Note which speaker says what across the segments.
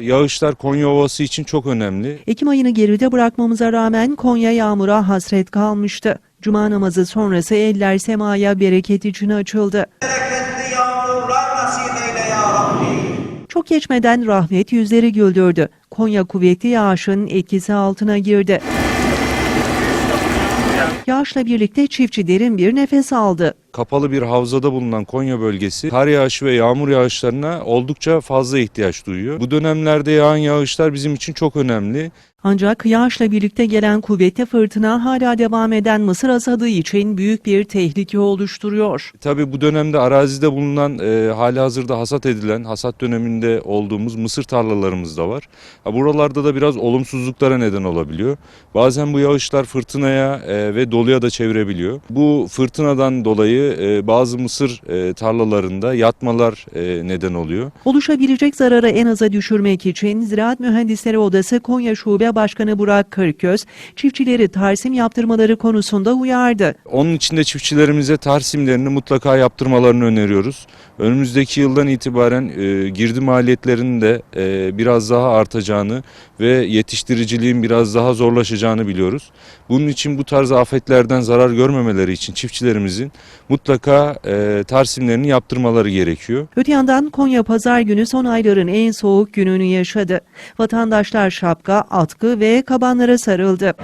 Speaker 1: Yağışlar Konya Ovası için çok önemli.
Speaker 2: Ekim ayını geride bırakmamıza rağmen Konya yağmura hasret kalmıştı. Cuma namazı sonrası eller semaya bereket için açıldı.
Speaker 3: bereketli yağmurlar nasip eyle ya Rabbi.
Speaker 2: Çok geçmeden rahmet yüzleri güldürdü. Konya kuvvetli yağışın etkisi altına girdi. Yağışla birlikte çiftçi derin bir nefes aldı.
Speaker 1: Kapalı bir havzada bulunan Konya bölgesi kar yağışı ve yağmur yağışlarına oldukça fazla ihtiyaç duyuyor. Bu dönemlerde yağan yağışlar bizim için çok önemli.
Speaker 2: Ancak yağışla birlikte gelen kuvvetli fırtına hala devam eden mısır hasadı için büyük bir tehlike oluşturuyor.
Speaker 1: Tabii bu dönemde arazide bulunan e, hali hazırda hasat edilen, hasat döneminde olduğumuz mısır tarlalarımız da var. Ha, buralarda da biraz olumsuzluklara neden olabiliyor. Bazen bu yağışlar fırtınaya e, ve doluya da çevirebiliyor. Bu fırtınadan dolayı e, bazı mısır e, tarlalarında yatmalar e, neden oluyor.
Speaker 2: Oluşabilecek zararı en aza düşürmek için Ziraat Mühendisleri Odası Konya Şube Başkanı Burak Kırköz, çiftçileri tarsim yaptırmaları konusunda uyardı.
Speaker 1: Onun için de çiftçilerimize tarsimlerini mutlaka yaptırmalarını öneriyoruz. Önümüzdeki yıldan itibaren e, girdi maliyetlerinin de e, biraz daha artacağını ve yetiştiriciliğin biraz daha zorlaşacağını biliyoruz. Bunun için bu tarz afetlerden zarar görmemeleri için çiftçilerimizin mutlaka e, tarsimlerini yaptırmaları gerekiyor.
Speaker 2: Öte yandan Konya pazar günü son ayların en soğuk gününü yaşadı. Vatandaşlar şapka, atkı ve kabanlara sarıldı.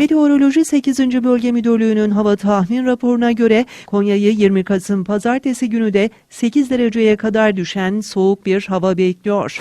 Speaker 2: Meteoroloji 8. Bölge Müdürlüğü'nün hava tahmin raporuna göre Konya'yı 20 Kasım pazartesi günü de 8 dereceye kadar düşen soğuk bir hava bekliyor.